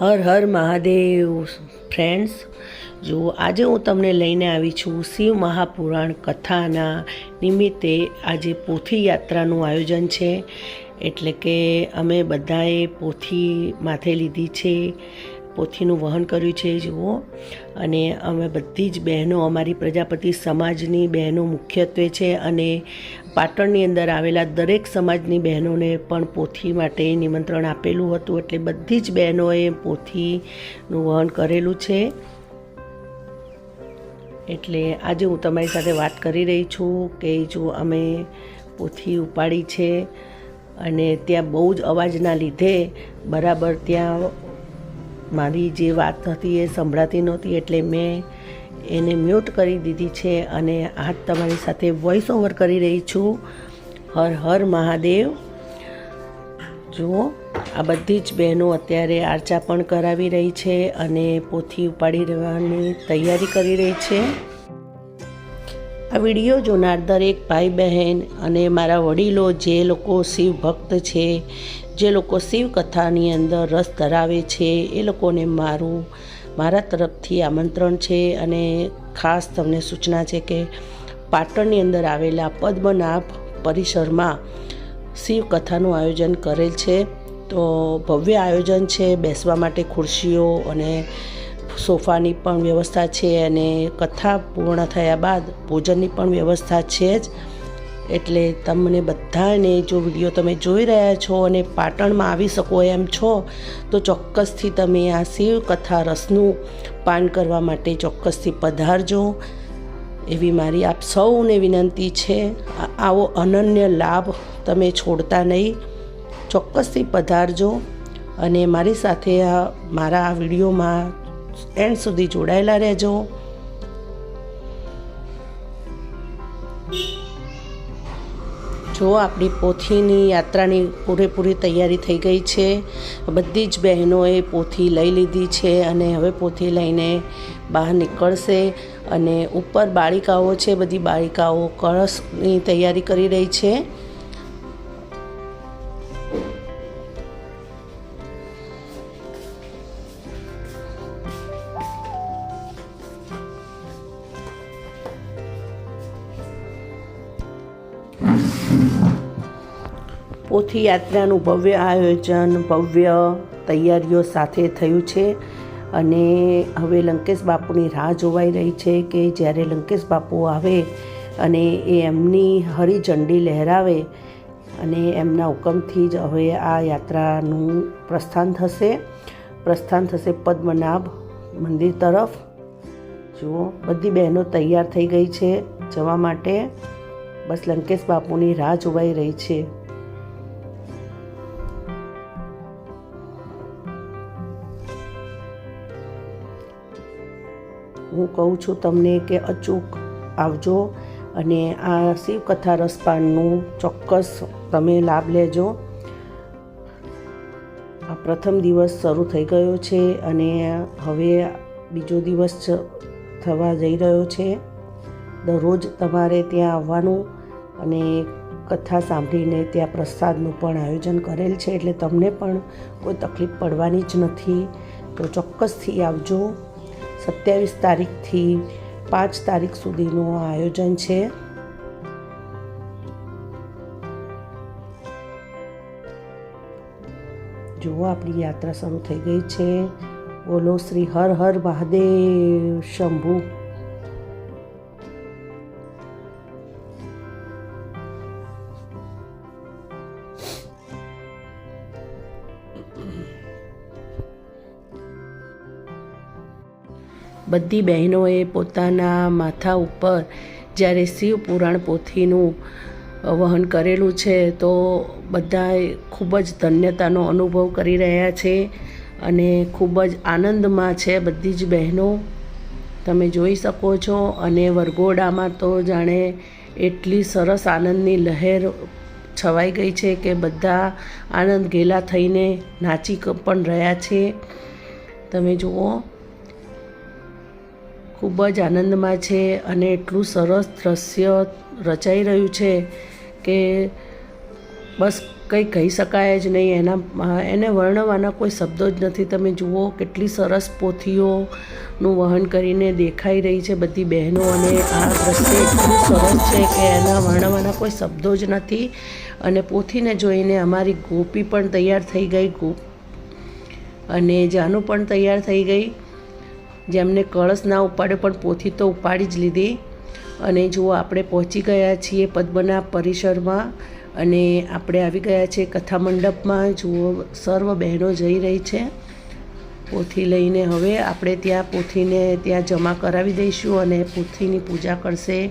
Har Har Mahadev. Friends જો આજે હું તમને લઈને આવી છું શિવ મહાપુરાણ કથાના નિમિત્તે આજે પોથી યાત્રાનું આયોજન છે. એટલે કે અમે બધાએ પોથી માથે લીધી છે. પોથીનું વહન કર્યું છે, જુઓ. અને અમે બધી જ બહેનો, અમારી પ્રજાપતિ સમાજની બહેનો મુખ્યત્વે છે અને પાટણની અંદર આવેલા દરેક સમાજની બહેનોને પણ પોથી માટે નિમંત્રણ આપેલું હતું. એટલે બધી જ બહેનોએ પોથીનું વહન કરેલું છે. એટલે આજે હું તમારી સાથે વાત કરી રહી છું કે જો અમે પોથી ઉપાડી છે અને ત્યાં બહુ જ અવાજના લીધે બરાબર ત્યાં મારી જે વાત હતી એ સંભળાતી નહોતી એટલે મેં એને મ્યુટ કરી દીધી છે અને આજ તમારી સાથે વોઇસ ઓવર કરી રહી છું. હર હર મહાદેવ. જુઓ, આ બધી જ બહેનો અત્યારે આર્ચા પણ કરાવી રહી છે અને પોથી ઉપાડી રહેવાની તૈયારી કરી રહી છે. આ વીડિયો જોનાર દરેક ભાઈ બહેન અને મારા વડીલો જે લોકો શિવ ભક્ત છે જે લોકો શિવકથાની અંદર રસ ધરાવે છે, એ લોકોને મારું, મારા તરફથી આમંત્રણ છે અને ખાસ તમને સૂચના છે કે પાટણની અંદર આવેલા પદ્મનાભ પરિસરમાં શિવકથાનું આયોજન કરેલ છે. તો ભવ્ય આયોજન છે, બેસવા માટે ખુરશીઓ અને સોફાની પણ વ્યવસ્થા છે અને કથા પૂર્ણ થયા બાદ ભોજનની પણ વ્યવસ્થા છે જ. એટલે તમને બધાને જો વીડિયો તમે જોઈ રહ્યા છો અને પાટણમાં આવી શકો એમ છો, તો ચોક્કસથી તમે આ શિવ કથા રસનું પાન કરવા માટે ચોક્કસથી પધારજો. એવી મારી આપ સૌને વિનંતી છે આવો અનન્ય લાભ તમે છોડતા નહીં. ચોક્કસથી પધારજો અને મારી સાથે આ મારા આ વિડીયોમાં એન્ડ સુધી જોડાયેલા રહેજો. જો આપણી પોથીની યાત્રાની પૂરેપૂરી તૈયારી થઈ ગઈ છે, બધી જ બહેનોએ પોથી લઈ લીધી છે અને હવે પોથી લઈને બહાર નીકળશે અને ઉપર બાળિકાઓ છે, બધી બાળિકાઓ કળશની તૈયારી કરી રહી છે. પોથી યાત્રાનું ભવ્ય આયોજન, ભવ્ય તૈયારીઓ સાથે થયું છે અને હવે લંકેશ બાપુની રાહ જોવાઈ રહી છે કે જ્યારે લંકેશ બાપુ આવે અને એ એમની હરિઝંડી લહેરાવે અને એમના હુકમથી જ હવે આ યાત્રાનું પ્રસ્થાન થશે. પ્રસ્થાન થશે પદ્મનાભ મંદિર તરફ. જુઓ, બધી બહેનો તૈયાર થઈ ગઈ છે જવા માટે. બસ લંકેશ બાપુની રાહ જોવાઈ રહી છે. હું કહું છું તમને કે અચૂક આવજો અને આ શિવકથા રસપાનનું ચોક્કસ તમે લાભ લેજો. આ પ્રથમ દિવસ શરૂ થઈ ગયો છે અને હવે બીજો દિવસ થવા જઈ રહ્યો છે. દરરોજ તમારે ત્યાં આવવાનું અને કથા સાંભળીને ત્યાં પ્રસાદનું પણ આયોજન કરેલ છે, એટલે તમને પણ કોઈ તકલીફ પડવાની જ નથી. તો ચોક્કસથી આવજો. સત્યાવીસ તારીખથી પાંચ તારીખ સુધીનું આયોજન છે. જુઓ, આપણી યાત્રા શરૂ થઈ ગઈ છે. બોલો શ્રી હર હર મહાદેવ, શંભુ. બધી બહેનોએ પોતાના માથા ઉપર જ્યારે શિવ પુરાણ પોથીનું વહન કરેલું છે, તો બધાએ ખૂબ જ ધન્યતાનો અનુભવ કરી રહ્યા છે અને ખૂબ જ આનંદમાં છે બધી જ બહેનો. તમે જોઈ શકો છો અને વરઘોડામાં તો જાણે એટલી સરસ આનંદની લહેર છવાઈ ગઈ છે કે બધા આનંદ ઘેલા થઈને નાચી પણ રહ્યા છે. તમે જુઓ ખૂબ જ આનંદમાં છે અને એટલું સરસ દ્રશ્ય રચાઈ રહ્યું છે કે બસ કંઈ કહી શકાય જ નહીં. એના એને વર્ણવાના કોઈ શબ્દો જ નથી. તમે જુઓ કેટલી સરસ પોથીઓનું વહન કરીને દેખાઈ રહી છે બધી બહેનો અને આ દ્રશ્ય એટલું સરસ છે કે એના વર્ણવાના કોઈ શબ્દો જ નથી. અને પોથીને જોઈને અમારી ગોપી પણ તૈયાર થઈ ગઈ. ગોપ અને જાનુ પણ તૈયાર થઈ ગઈ. જેમને કળશ ના ઉપાડ્યો પણ પોથી તો ઉપાડી જ લીધી. અને જુઓ, આપણે પહોંચી ગયા છીએ પદ્મના પરિસરમાં અને આપણે આવી ગયા છીએ કથા મંડપમાં જુઓ, સર્વ બહેનો જઈ રહી છે. પોથી લઈને હવે આપણે ત્યાં પોથીને ત્યાં જમા કરાવી દઈશું અને પોથીની પૂજા કરશે.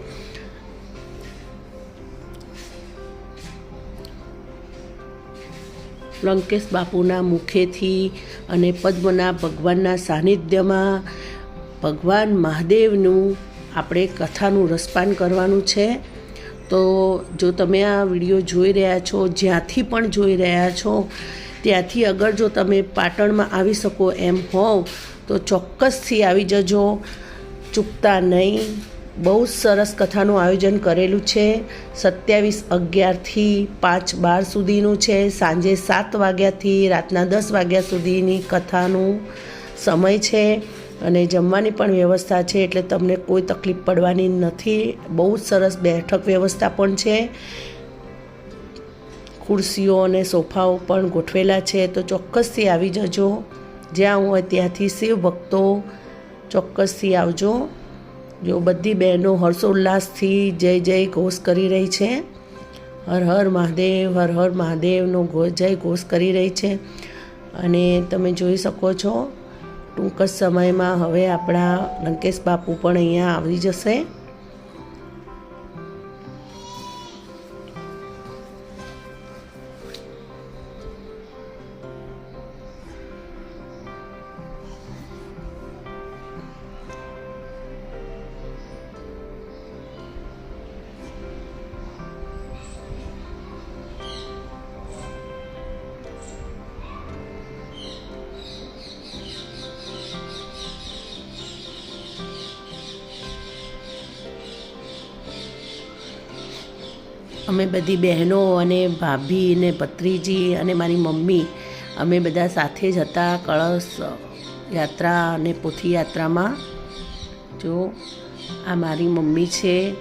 લંકેશ બાપુના મુખેથી અને પદ્મના ભગવાનના સાનિધ્યમાં ભગવાન મહાદેવનું આપણે કથાનું રસપાન કરવાનું છે. તો જો તમે આ વીડિયો જોઈ રહ્યા છો, જ્યાંથી પણ જોઈ રહ્યા છો, ત્યાંથી અગર જો તમે પાટણમાં આવી શકો એમ હોવ, તો ચોક્કસથી આવી જજો. ચૂકતા નહીં. બહુ જ સરસ કથાનું આયોજન કરેલું છે. સત્યાવીસ અગિયારથી પાંચ બાર સુધીનું છે. સાંજે સાત વાગ્યાથી રાતના દસ વાગ્યા સુધીની કથાનું સમય છે અને જમવાની પણ વ્યવસ્થા છે એટલે તમને કોઈ તકલીફ પડવાની નથી. બહુ જ સરસ બેઠક વ્યવસ્થા પણ છે. ખુરશીઓ અને સોફાઓ પણ ગોઠવેલા છે. તો ચોક્કસથી આવી જજો. જ્યાં હોય ત્યાંથી શિવ ભક્તો ચોક્કસથી આવજો. જો બધી બહેનો હર્ષોલ્લાસથી જય જય ઘોષ કરી રહી છે. હર હર મહાદેવ, હર હર મહાદેવનો જય ઘોષ કરી રહી છે. અને તમે જોઈ શકો છો ટૂંક જ સમયમાં હવે આપણા લંકેશ બાપુ પણ અહીંયા આવી જશે. અમે બધી બહેનો અને ભાભી ને ભત્રીજી અને મારી મમ્મી અમે બધા સાથે જ હતા કળશ યાત્રા અને પોથી યાત્રામાં. જો, આ મારી મમ્મી છે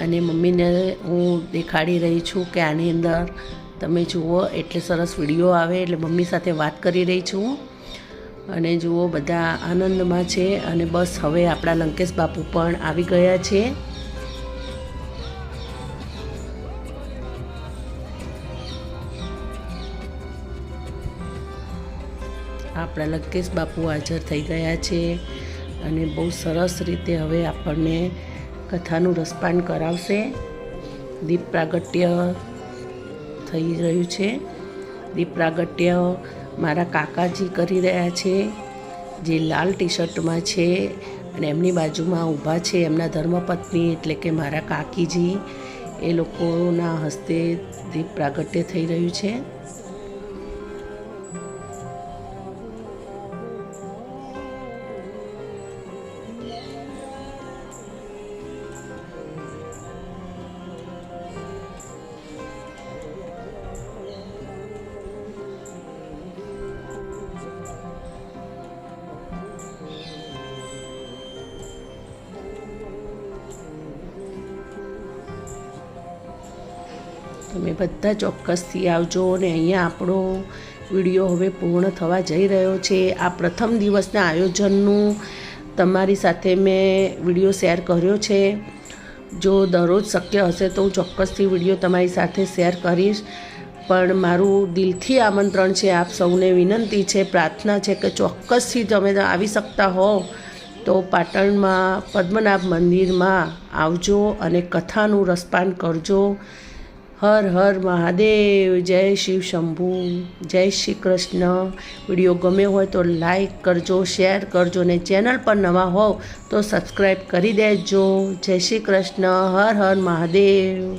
અને મમ્મીને હું દેખાડી રહી છું કે આની અંદર તમે જુઓ, એટલે સરસ વીડિયો આવે, એટલે મમ્મી સાથે વાત કરી રહી છું. અને જુઓ, બધા આનંદમાં છે અને બસ હવે આપણા લંકેશ બાપુ પણ આવી ગયા છે. આપણા લંકેશ બાપુ હાજર થઈ ગયા છે અને બહુ સરસ રીતે હવે આપણને કથાનું રસપાન કરાવશે. દીપ પ્રાગટ્ય થઈ રહ્યું છે. દીપ પ્રાગટ્ય મારા કાકાજી કરી રહ્યા છે, જે લાલ ટી શર્ટમાં છે અને એમની બાજુમાં ઊભા છે. એમના ધર્મપત્ની એટલે કે મારા કાકીજી, એ લોકોના હસ્તે દીપ પ્રાગટ્ય થઈ રહ્યું છે. તમે બધા ચોક્કસથી આવજો અને અહીંયા આપણો વીડિયો હવે પૂર્ણ થવા જઈ રહ્યો છે. આ પ્રથમ દિવસના આયોજનનું તમારી સાથે મેં વીડિયો શેર કર્યો છે. જો દરરોજ શક્ય હશે તો હું ચોક્કસથી વીડિયો તમારી સાથે શેર કરીશ. પણ મારું દિલથી આમંત્રણ છે, આપ સૌને વિનંતી છે, પ્રાર્થના છે કે ચોક્કસથી તમે આવી શકતા હો. તો પાટણમાં પદ્મનાભ મંદિરમાં આવજો અને કથાનું રસપાન કરજો. હર હર મહાદેવ, જય શિવ શંભુ, જય શ્રી કૃષ્ણ. વીડિયો ગમ્યો હોય તો લાઈક કરજો, શેર કરજો ને ચેનલ પર નવા હોવ તો સબસ્ક્રાઈબ કરી દેજો. જય શ્રી કૃષ્ણ, હર હર મહાદેવ.